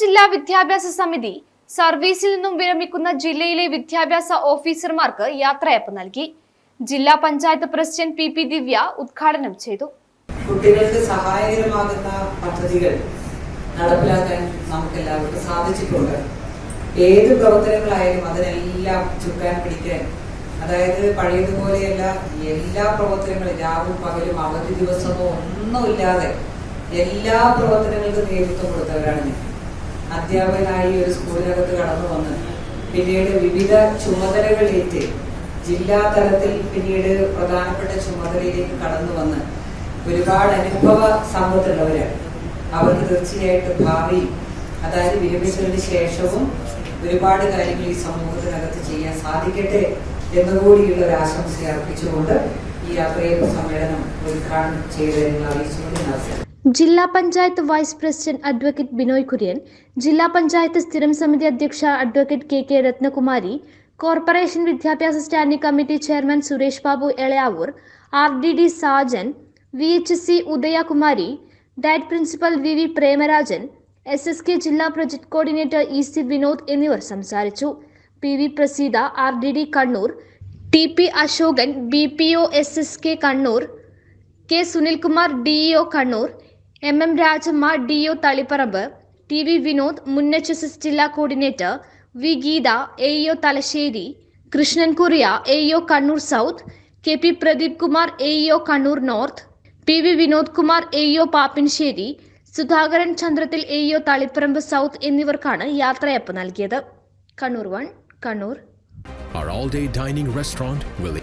ജില്ലാ വിദ്യാഭ്യാസ സമിതി സർവീസിൽ നിന്നും വിരമിക്കുന്ന ജില്ലയിലെ വിദ്യാഭ്യാസ ഓഫീസർമാർക്ക് യാത്രയപ്പ് നൽകി. ജില്ലാ panchayat president P P Divya ഉദ്ഘാടനം ചെയ്തു. കുട്ടികൾക്ക് സഹായകരമാകുന്ന പദ്ധതികൾ നടപ്പിലാക്കാൻ നമുക്ക് എല്ലാവർക്കും സാധിച്ചിട്ടുണ്ട്. ഏത് പ്രവർത്തനങ്ങളായാലും അതിനെല്ലാം ചുക്കാൻ പിടിക്കാൻ അതായത് പഴയതുപോലെയല്ല എല്ലാ പ്രവർത്തനങ്ങളും രാവും പകലും അവധി ദിവസമോ ഒന്നുമില്ലാതെ എല്ലാ പ്രവർത്തനങ്ങൾക്കും നേതൃത്വം കൊടുത്തവരാണ് ഞാൻ. അധ്യാപകനായി ഒരു സ്കൂളിനകത്ത് കടന്നു വന്ന് പിന്നീട് വിവിധ ചുമതലകളേറ്റ് ജില്ലാ തലത്തിൽ പിന്നീട് പ്രധാനപ്പെട്ട ചുമതലയിലേക്ക് കടന്നു വന്ന് ഒരുപാട് അനുഭവ സമ്പത്തുള്ളവരാണ് അവർക്ക് തീർച്ചയായിട്ടും ഭാവി അതായത് വിരമിച്ചതിന് ശേഷവും ഒരുപാട് കാര്യങ്ങൾ ഈ സമൂഹത്തിനകത്ത് ചെയ്യാൻ സാധിക്കട്ടെ എന്നുകൂടിയുള്ള ഒരു ആശംസ അർപ്പിച്ചുകൊണ്ട് ഈ യാത്രയിൽ സമ്മേളനം ഉദ്ഘാടനം ചെയ്തതിനുള്ള അറിയിച്ചുകൊണ്ട് നടത്തി. ജില്ലാ panchayat vice president advocate Binoy Kurian ജില്ലാ പഞ്ചായത്ത് സ്ഥിരം സമിതി അധ്യക്ഷ advocate K K Ratnakumari corporation വിദ്യാഭ്യാസ standing committee chairman Suresh Babu Elayavoor R D D Sajan V H C Udayakumari DIET principal V V Premarajan S S K ജില്ലാ project coordinator E C Vinod എന്നിവർ സംസാരിച്ചു. P V Praseetha R D D Kannur T P Ashokan B P O S S K Kannur K Sunilkumar D O Kannur M M Rajamma D O Taliparamba T V Vinod മുൻ S ജില്ലാ coordinator V Geetha A O Thalassery Krishnan Kuriya A O Kannur south K P Pradeep Kumar A O Kannur north P V Vinod Kumar A O Pappinisseri Sudhakaran Chandrathil A O Taliparamba south എന്നിവർക്കാണ് യാത്രയപ്പ് നൽകിയത്. Kannur one Kannur. Our all day dining restaurant will